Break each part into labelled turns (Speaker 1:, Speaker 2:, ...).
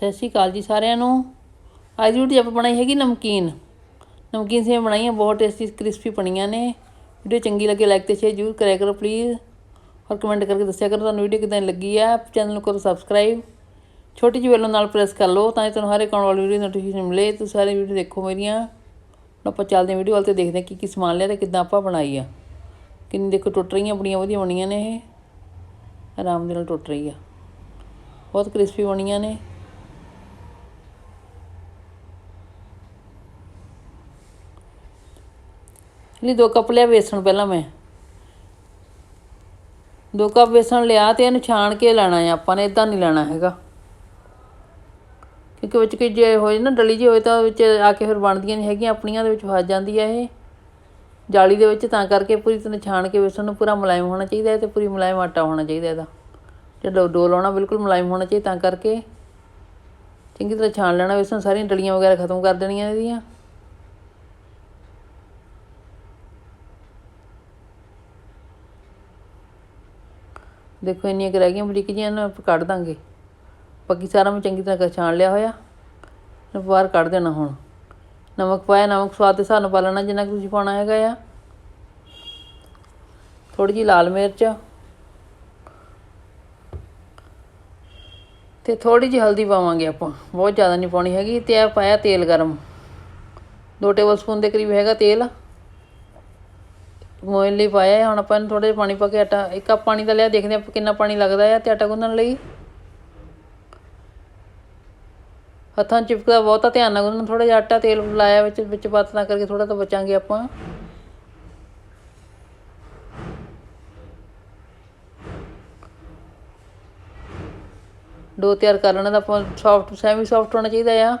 Speaker 1: ਸਤਿ ਸ਼੍ਰੀ ਅਕਾਲ ਜੀ ਸਾਰਿਆਂ ਨੂੰ। ਅੱਜ ਦੀ ਵੀਡੀਓ ਆਪਾਂ ਬਣਾਈ ਹੈਗੀ ਨਮਕੀਨ। ਨਮਕੀਨ ਸੇ ਬਣਾਈਆਂ, ਬਹੁਤ ਟੇਸਟੀ ਕ੍ਰਿਸਪੀ ਬਣੀਆਂ ਨੇ। ਵੀਡੀਓ ਚੰਗੀ ਲੱਗੇ ਲਾਈਕ ਤੇ ਸ਼ੇਅਰ ਜ਼ਰੂਰ ਕਰਿਆ ਕਰੋ ਪਲੀਜ਼ ਔਰ ਕਮੈਂਟ ਕਰਕੇ ਦੱਸਿਆ ਕਰੋ ਤੁਹਾਨੂੰ ਵੀਡੀਓ ਕਿਦਾਂ ਲੱਗੀ ਆ। ਚੈਨਲ ਨੂੰ ਕਰੋ ਸਬਸਕ੍ਰਾਈਬ ਛੋਟੀ ਜਿਹੀ ਬੈਲ ਨਾਲ ਪ੍ਰੈਸ ਕਰ ਲਓ ਤਾਂ ਕਿ ਤੁਹਾਨੂੰ ਹਰ ਇੱਕ ਆਉਣ ਵਾਲੀ ਵੀਡੀਓ ਨੋਟੀਫਿਕੇਸ਼ਨ ਮਿਲੇ। ਤੁਸੀਂ ਸਾਰੇ ਵੀਡੀਓ ਦੇਖੋ ਮੇਰੀਆਂ। ਹੁਣ ਆਪਾਂ ਚੱਲਦੇ ਹਾਂ ਵੀਡੀਓ ਵੱਲ ਤੇ ਦੇਖਦੇ ਹਾਂ ਕੀ ਕੀ ਸਮਾਨ ਲਿਆ ਤੇ ਕਿੱਦਾਂ ਆਪਾਂ ਬਣਾਈ ਆ। ਕਿੰਨੀ ਦੇਖੋ ਟੁੱਟ ਰਹੀਆਂ, ਬੜੀਆਂ ਵਧੀਆ ਬਣੀਆਂ ਨੇ ਇਹ। ਆਰਾਮ ਦੇ ਨਾਲ ਟੁੱਟ ਰਹੀ ਆ। ਬਹੁਤ ਕ੍ਰਿਸਪੀ ਬਣੀਆਂ ਨੇ। ਲਈ ਦੋ ਕੱਪ ਲਿਆ ਵੇਸਣ ਪਹਿਲਾਂ ਮੈਂ। ਦੋ ਕੱਪ ਵੇਸਣ ਲਿਆ ਤੇ ਇਹਨੂੰ ਛਾਣ ਕੇ ਲੈਣਾ ਹੈ ਆਪਾਂ ਨੇ ਇਦਾਂ ਨਹੀਂ ਲੈਣਾ ਹੈਗਾ। ਕਿਉਂਕਿ ਵਿੱਚ ਕਿ ਜੇ ਹੋਏ ਨਾ, ਡਲੀ ਜੀ ਹੋਏ ਤਾਂ ਵਿੱਚ ਆ ਕੇ ਫਿਰ ਬਣਦੀਆਂ ਨਹੀਂ ਹੈਗੀਆਂ, ਆਪਣੀਆਂ ਦੇ ਵਿੱਚ ਫਸ ਜਾਂਦੀ ਹੈ ਇਹ। ਜਾਲੀ ਦੇ ਵਿੱਚ ਤਾਂ ਕਰਕੇ ਪੂਰੀ ਤਰ੍ਹਾਂ ਛਾਣ ਕੇ ਵੇਸਣ ਨੂੰ ਪੂਰਾ ਮੁਲਾਇਮ ਹੋਣਾ ਚਾਹੀਦਾ ਹੈ ਤੇ ਪੂਰੀ ਮੁਲਾਇਮ ਆਟਾ ਹੋਣਾ ਚਾਹੀਦਾ ਇਹਦਾ। ਜਦੋਂ ਡੋ ਲਾਉਣਾ ਬਿਲਕੁਲ ਮੁਲਾਇਮ ਹੋਣਾ ਚਾਹੀਦਾ ਤਾਂ ਕਰਕੇ। ਚੰਗੀ ਤਰ੍ਹਾਂ ਛਾਣ ਲੈਣਾ, ਵੇਸਣ ਸਾਰੀਆਂ ਡਲੀਆਂ ਵਗੈਰਾ ਖਤਮ ਕਰ ਦੇਣੀਆਂ ਇਹਦੀਆਂ। ਦੇਖੋ ਇੰਨੀਆਂ ਕੁ ਰਹਿ ਗਈਆਂ ਬਰੀਕ ਜਿਹੀਆਂ ਨੂੰ ਕੱਢ ਦਾਂਗੇ। ਬਾਕੀ ਸਾਰਾ ਮੈਂ ਚੰਗੀ ਤਰ੍ਹਾਂ ਛਾਣ ਲਿਆ ਹੋਇਆ। ਬਾਹਰ ਕੱਢ ਦੇਣਾ ਹੁਣ। ਨਮਕ ਪਾਇਆ, ਨਮਕ ਸਵਾਦ ਦੇ ਸਾਨੂੰ ਪਾ ਲੈਣਾ, ਜਿੰਨਾ ਕੁ ਤੁਸੀਂ ਪਾਉਣਾ ਹੈਗਾ ਆ। ਥੋੜੀ ਜਿਹੀ ਲਾਲ ਮਿਰਚ। ਤੇ ਥੋੜੀ ਜਿਹੀ ਹਲਦੀ ਪਾਵਾਂਗੇ ਆਪਾਂ। ਬਹੁਤ ਜ਼ਿਆਦਾ ਨਹੀਂ ਪਾਉਣੀ ਹੈਗੀ। ਤੇ ਆ ਪਾਇਆ ਤੇਲ ਗਰਮ। 2 ਟੇਬਲ ਸਪੂਨ ਦੇ ਕਰੀਬ ਹੈਗਾ ਤੇਲ। ਮੋਇਨ ਲਈ ਪਾਇਆ ਹੁਣ ਆਪਾਂ ਇਹਨੂੰ ਥੋੜਾ ਜਿਹਾ ਪਾਣੀ ਪਾ ਕੇ ਆਟਾ, ਇੱਕ ਕੱਪ ਪਾਣੀ ਦਾ ਲਿਆ, ਦੇਖਦੇ ਆਪਾਂ ਕਿੰਨਾ ਪਾਣੀ ਲੱਗਦਾ ਹੈ ਤੇ ਆਟਾ ਗੁੰਨਣ ਲਈ। ਹੱਥਾਂ 'ਚ ਚਿਪਕਦਾ ਬਹੁਤਾ ਧਿਆਨ ਨਾਲ ਗੁੰਨਣਾ ਥੋੜਾ ਜਿਹਾ ਆਟਾ ਤੇਲ ਲਾਇਆ ਵਿੱਚ ਵਿੱਚ ਬਾਤ ਨਾ ਕਰਕੇ ਥੋੜਾ ਤਾਂ ਬਚਾਂਗੇ ਆਪਾਂ। ਡੋ ਤਿਆਰ ਕਰ ਲੈਣਾ ਤਾਂ ਆਪਾਂ ਸੌਫਟ ਸੈਮੀ ਸੌਫਟ ਹੋਣਾ ਚਾਹੀਦਾ ਆ।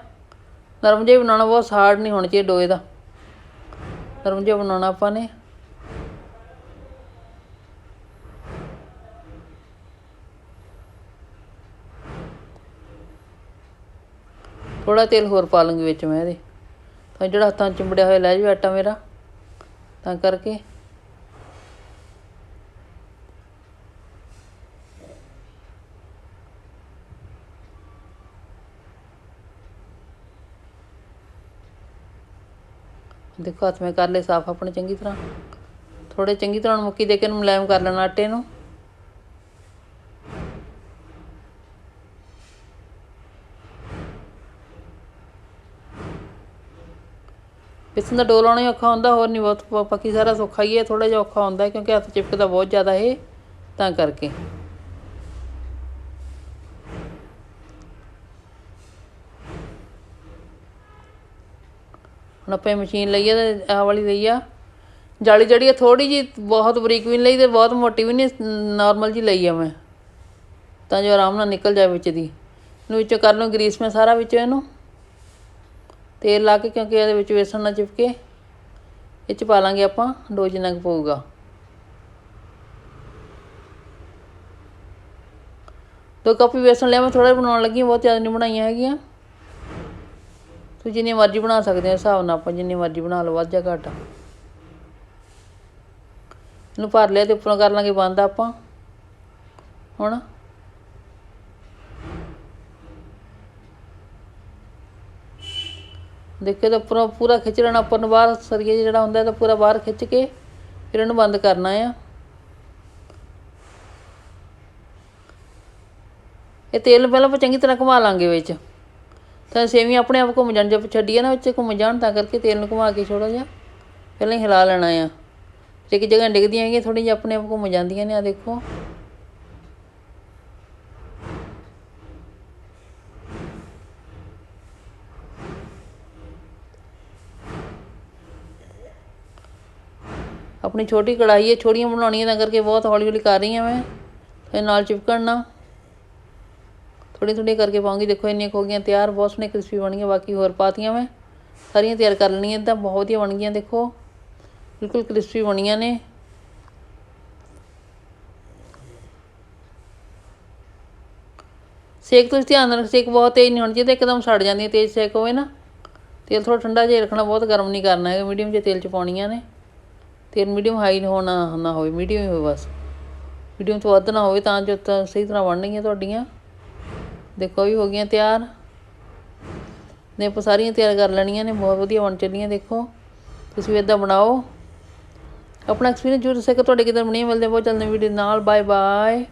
Speaker 1: ਨਰਮ ਜਿਹਾ ਬਣਾਉਣਾ, ਬਹੁਤ ਹਾਰਡ ਨਹੀਂ ਹੋਣਾ ਚਾਹੀਦਾ ਡੋਏ ਦਾ। ਨਰਮ ਜਿਹਾ ਬਣਾਉਣਾ ਆਪਾਂ ਨੇ। ਥੋੜਾ ਤੇਲ ਹੋਰ ਪਾ ਲਵਾਂਗੀ ਵਿੱਚ ਮੈਂ ਇਹਦੇ। ਤਾਂ ਜਿਹੜਾ ਹੱਥਾਂ 'ਚ ਚਿੰਬੜਿਆ ਹੋਇਆ, ਲੈ ਜਾਵੇ ਆਟਾ ਮੇਰਾ। ਤਾਂ ਕਰਕੇ। ਦੇਖੋ, ਹੱਥ ਮੈਂ ਕਰ ਲਏ ਸਾਫ਼, ਆਪਣੇ ਚੰਗੀ ਤਰ੍ਹਾਂ। ਥੋੜੇ ਚੰਗੀ ਤਰ੍ਹਾਂ ਮੁੱਕੀ ਦੇ ਕੇ ਇਹਨੂੰ ਮੁਲਾਇਮ ਕਰ ਲੈਣਾ ਆਟੇ ਨੂੰ। ਪਿਸਨ ਦਾ ਡੋਲ ਆਉਣਾ ਹੀ ਔਖਾ ਹੁੰਦਾ, ਹੋਰ ਨਹੀਂ ਬਹੁਤ ਪ- ਬਾਕੀ ਸਾਰਾ ਸੌਖਾ ਹੀ ਹੈ ਥੋੜਾ ਜਿਹਾ ਔਖਾ ਹੁੰਦਾ ਕਿਉਂਕਿ ਹੱਥ ਚਿਪਕਦਾ ਬਹੁਤ ਜ਼ਿਆਦਾ ਇਹ, ਤਾਂ ਕਰਕੇ। ਹੁਣ ਆਪਾਂ ਇਹ ਮਸ਼ੀਨ ਲਈ ਆ ਤੇ ਆਹ ਵਾਲੀ ਲਈ ਆ। ਜਾਲੀ ਜਿਹੜੀ ਆ ਥੋੜੀ ਜੀ ਬਹੁਤ ਬਰੀਕ ਵੀ ਨਹੀਂ ਲਈ ਤੇ ਬਹੁਤ ਮੋਟੀ ਵੀ ਨਹੀਂ ਨਾਰਮਲ ਜੀ ਲਈ ਆ ਮੈਂ। ਤਾਂ ਜੋ ਆਰਾਮ ਨਾਲ ਨਿਕਲ ਜਾਵੇ ਵਿੱਚ ਦੀ। ਇਹਨੂੰ ਵਿੱਚੋਂ ਕਰ ਲਓ, ਗਰੀਸ ਮੈਂ ਸਾਰਾ ਵਿੱਚੋਂ ਇਹਨੂੰ। ਤੇਲ ਲਾ ਕੇ ਕਿਉਂਕਿ ਇਹਦੇ ਵਿੱਚ ਵੇਸਣ ਨਾ ਚਿਪਕੇ ਇਹ ਚ ਪਾ ਲਾਂਗੇ ਆਪਾਂ ਡੋ ਜਿੰਨਾ ਕੁ ਪਊਗਾ। ਦੋ ਕੱਪ ਵੇਸਣ ਲਿਆ ਮੈਂ ਥੋੜਾ ਬਣਾਉਣ ਲੱਗੀ ਹਾਂ, ਬਹੁਤ ਜ਼ਿਆਦਾ ਨਹੀਂ ਬਣਾਈਆਂ ਹੈਗੀਆਂ। ਤੁਸੀਂ ਜਿੰਨੀ ਮਰਜ਼ੀ ਬਣਾ ਸਕਦੇ ਹੋ ਹਿਸਾਬ ਨਾਲ ਆਪਾਂ ਜਿੰਨੀ ਮਰਜ਼ੀ ਬਣਾ ਲਓ ਵੱਧ ਜਾਂ ਘੱਟ। ਇਹਨੂੰ ਭਰ ਲਿਆ ਤੇ ਉੱਪਰੋਂ ਕਰ ਲਾਂਗੇ ਬੰਦ ਆਪਾਂ। ਹੁਣ ਦੇਖੇ ਤਾਂ ਉੱਪਰੋਂ ਪੂਰਾ ਖਿੱਚ ਲੈਣਾ ਉੱਪਰ ਨੂੰ ਬਾਹਰ ਸਰੀਏ ਜਿਹੜਾ ਹੁੰਦਾ ਤਾਂ ਪੂਰਾ ਬਾਹਰ ਖਿੱਚ ਕੇ ਫਿਰ ਇਹਨੂੰ ਬੰਦ ਕਰਨਾ ਆ। ਇਹ ਤੇਲ ਨੂੰ ਪਹਿਲਾਂ ਆਪਾਂ ਚੰਗੀ ਤਰ੍ਹਾਂ ਘੁਮਾ ਲਾਂਗੇ ਵਿੱਚ। ਤਾਂ ਸੇਵੀਆਂ ਆਪਣੇ ਆਪ ਘੁੰਮ ਜਾਣ, ਜੇ ਛੱਡੀਏ ਨਾ ਵਿੱਚ ਘੁੰਮ ਜਾਣ, ਤਾਂ ਕਰਕੇ ਤੇਲ ਨੂੰ ਘੁਮਾ ਕੇ ਛੋੜੋ ਜਿਹਾ ਪਹਿਲਾਂ ਹੀ ਹਿਲਾ ਲੈਣਾ ਆ। ਜੇ ਕਿ ਜਗ੍ਹਾ ਡਿੱਗਦੀਆਂ ਹੈਗੀਆਂ ਥੋੜੀ ਜਿਹੀ ਆਪਣੇ ਆਪ ਘੁੰਮ ਜਾਂਦੀਆਂ ਨੇ ਆ ਦੇਖੋ। ਆਪਣੀ ਛੋਟੀ ਕੜਾਈ ਹੈ, ਛੋਟੀਆਂ ਬਣਾਉਣੀਆਂ ਤਾਂ ਕਰਕੇ ਬਹੁਤ ਹੌਲੀ ਹੌਲੀ ਕਰ ਰਹੀ ਹਾਂ ਮੈਂ। ਤੇ ਨਾਲ ਚਿਪਕਣ। ਨਾ ਥੋੜੀ ਥੋੜੀ ਕਰਕੇ ਪਾਉਂਗੀ। ਦੇਖੋ, ਇੰਨੀਆਂ ਕੁ ਹੋ ਗਈਆਂ, ਤਿਆਰ ਬਹੁਤ ਸੋਹਣੇ ਕ੍ਰਿਸਪੀ ਬਣ ਗਈਆਂ, ਬਾਕੀ ਹੋਰ ਪਾਤੀਆਂ ਮੈਂ। ਸਾਰੀਆਂ ਤਿਆਰ ਕਰ ਲੈਣੀਆਂ ਤਾਂ ਬਹੁਤ ਵਧੀਆ ਬਣ ਗਈਆਂ, ਦੇਖੋ। ਬਿਲਕੁਲ ਕ੍ਰਿਸਪੀ ਬਣੀਆਂ ਨੇ। ਸੇਕ ਤੁਸੀਂ ਧਿਆਨ ਨਾਲ ਸੇਕ ਬਹੁਤ ਤੇਜ਼ ਨਹੀਂ ਹੋਣਾ ਚਾਹੀਦਾ, ਇੱਕਦਮ ਸੜ ਜਾਂਦੀਆਂ ਤੇਜ਼ ਸੇਕ ਹੋਵੇ ਨਾ। ਤੇਲ ਥੋੜਾ ਠੰਡਾ ਜਿਹਾ ਰੱਖਣਾ, ਬਹੁਤ ਗਰਮ ਨਹੀਂ ਕਰਨਾ ਹੈਗਾ, ਮੀਡੀਅਮ ਜਿਹੇ ਤੇਲ 'ਚ ਪਾਉਣੀਆਂ ਨੇ। ਤੇਲ ਮੀਡੀਅਮ ਹਾਈ ਹੋਣਾ ਨਾ ਹੋਵੇ ਮੀਡੀਅਮ ਹੀ ਹੋਵੇ ਬਸ। ਮੀਡੀਅਮ ਤੋਂ ਵੱਧ ਨਾ ਹੋਵੇ ਤਾਂ ਜੋ ਤਾਂ ਸਹੀ ਤਰ੍ਹਾਂ ਬਣਨਗੀਆਂ ਤੁਹਾਡੀਆਂ। ਦੇਖੋ ਵੀ ਹੋ ਗਈਆਂ ਤਿਆਰ। ਨੇ ਆਪਾਂ ਸਾਰੀਆਂ ਤਿਆਰ ਕਰ ਲੈਣੀਆਂ ਨੇ, ਬਹੁਤ ਵਧੀਆ ਬਣ ਚੱਲੀਆਂ, ਦੇਖੋ। ਤੁਸੀਂ ਵੀ ਇਦਾਂ ਬਣਾਓ। ਆਪਣਾ ਐਕਸਪੀਰੀਅੰਸ ਜਰੂਰ ਦੱਸਿਆ ਕਿ ਤੁਹਾਡੇ ਕਿਦਾਂ ਬਣੀਆਂ ਮਿਲਦੇ ਬਹੁਤ ਜਲਦੀ ਵੀਡੀਓ ਨਾਲ ਬਾਏ ਬਾਏ